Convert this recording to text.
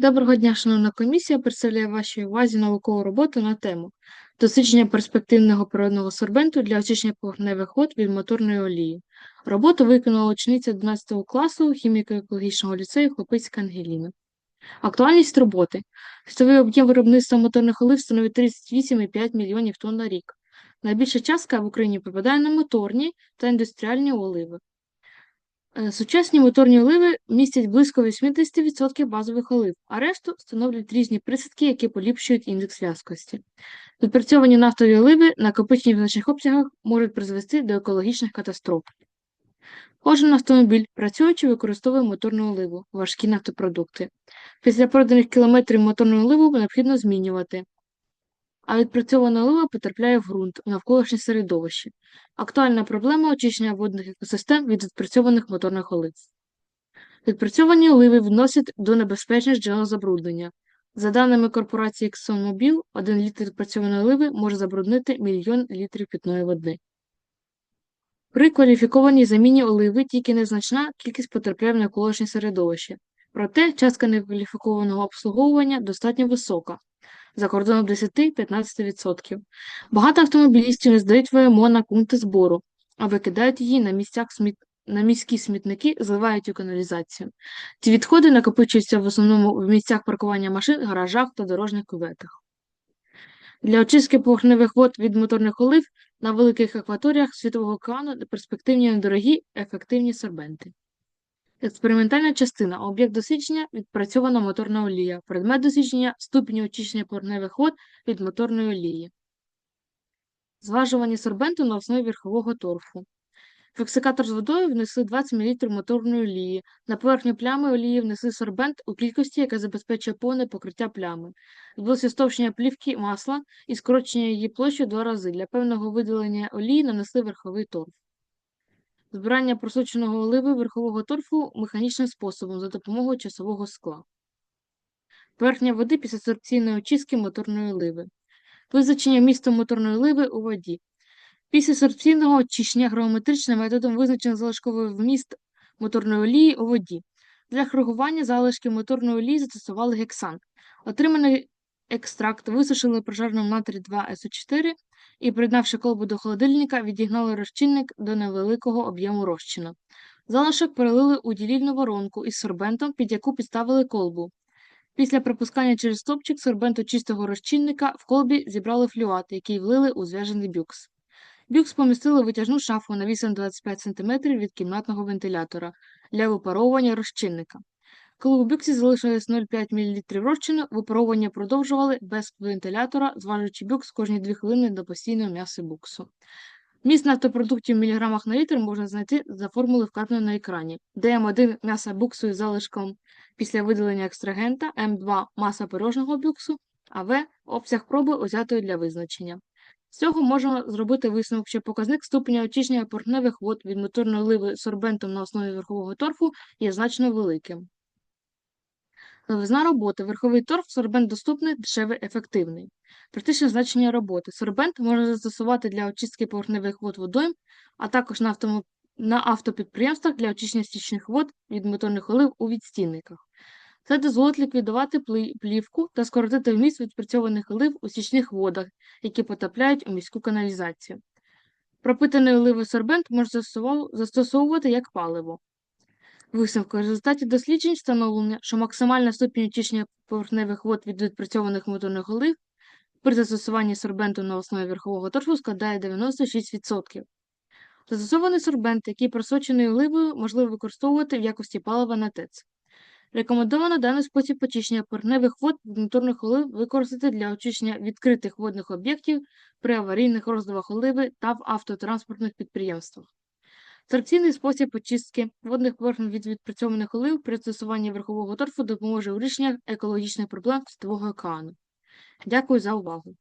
Доброго дня, шановна комісія. Представляю вашій увазі наукову роботу на тему дослідження перспективного природного сорбенту для очищення поверхневих вод від моторної олії. Роботу виконала учениця 11 класу хіміко-екологічного ліцею Хлопицька Ангеліна. Актуальність роботи. Світовий об'єм виробництва моторних олив становить 38,5 мільйонів тонн на рік. Найбільша частка в Україні припадає на моторні та індустріальні оливи. Е, Сучасні моторні оливи містять близько 80% базових олив, а решту становлять різні присадки, які поліпшують індекс в'язкості. Відпрацьовані нафтові оливи, накопичені в значних обсягах, можуть призвести до екологічних катастроф. Кожен автомобіль, працюючи, використовує моторну оливу, важкі нафтопродукти. Після проданих кілометрів моторну оливу необхідно змінювати, а відпрацьована олива потрапляє в ґрунт у навколишнє середовище. Актуальна проблема очищення водних екосистем від відпрацьованих моторних олив. Відпрацьовані оливи вносять до небезпечних джерел забруднення. За даними корпорації ExxonMobil, один літр відпрацьованої оливи може забруднити мільйон літрів питної води. При кваліфікованій заміні оливи тільки незначна кількість потрапляє в навколишнє середовище. Проте частка некваліфікованого обслуговування достатньо висока за кордоном 10-15%. Багато автомобілістів не здають ВМО на пункти збору, а викидають її на місцях сміт... на міські смітники, зливають у каналізацію. Ці відходи накопичуються в основному в місцях паркування машин, гаражах та дорожніх кюветах. Для очистки поверхневих вод від моторних олив на великих акваторіях Світового океану перспективні недорогі ефективні сорбенти. Експериментальна частина. Об'єкт дослідження відпрацьована моторна олія. Предмет дослідження ступінь очищення поверхневих вод від моторної олії. Зважування сорбенту на основі верхового торфу. В ексикатор з водою внесли 20 мл моторної олії. На поверхню плями олії внесли сорбент у кількості, яка забезпечує повне покриття плями. Відбулося стовщення плівки масла і скорочення її площі два рази. Для певного виділення олії нанесли верховий торф. Збирання просоченого оливи верхового торфу механічним способом за допомогою часового скла. Поверхня води після сорбційної очистки моторної оливи. Визначення місту моторної оливи у воді. Після сорбційного очищення гравометричним методом визначено залишковий вміст моторної олії у воді. Для хрогування залишки моторної олії застосували гексан. Отриманий екстракт висушили прожарним натрій 2 СО4 і, приєднавши колбу до холодильника, відігнали розчинник до невеликого об'єму розчину. Залишок перелили у ділільну воронку із сорбентом, під яку підставили колбу. Після пропускання через стопчик сорбенту чистого розчинника в колбі зібрали флюат, який влили у зв'яжений бюкс. Бюкс помістили в витяжну шафу навісом 25 см від кімнатного вентилятора для випаровування розчинника. Коли у бюксі залишилось 0,5 мл розчину, випаровування продовжували без вентилятора, зважуючи бюкс кожні 2 хвилини до постійного м'яса буксу. Міст нафтопродуктів в міліграмах на літр можна знайти за формулою вказаною на екрані. ДМ1 м'яса буксу із залишком після видалення екстрагента, М2 маса пирожного бюксу, а В обсяг проби узятої для визначення. З цього можемо зробити висновок, що показник ступеня очищення порохневих вод від моторної оливи сорбентом на основі верхового торфу є значно великим. Новизна роботи. Верховий торф сорбент доступний, дешевий, ефективний. Практичне значення роботи. Сорбент можна застосувати для очистки поверхневих вод водойм, а також на, автомо... на автопідприємствах для очищення стічних вод від моторних олив у відстійниках. Це дозволить ліквідувати плівку та скоротити вміст відпрацьованих олив у стічних водах, які потрапляють у міську каналізацію. Пропитаний оливи сорбент можна застосовувати як паливо. Висновку в результаті досліджень встановлено, що максимальна ступінь очищення поверхневих вод від відпрацьованих моторних олив при застосуванні сорбенту на основі верхового торфу складає 96%. Застосований сорбент, який просочений оливою, можливо використовувати в якості палива на ТЕЦ. Рекомендовано даний спосіб очищення поверхневих вод від моторних олив використати для очищення відкритих водних об'єктів при аварійних розливах оливи та в автотранспортних підприємствах. Сорбційний спосіб очистки водних поверхень від відпрацьованих олив при застосуванні верхового торфу допоможе у екологічних проблем Світового океану. Дякую за увагу.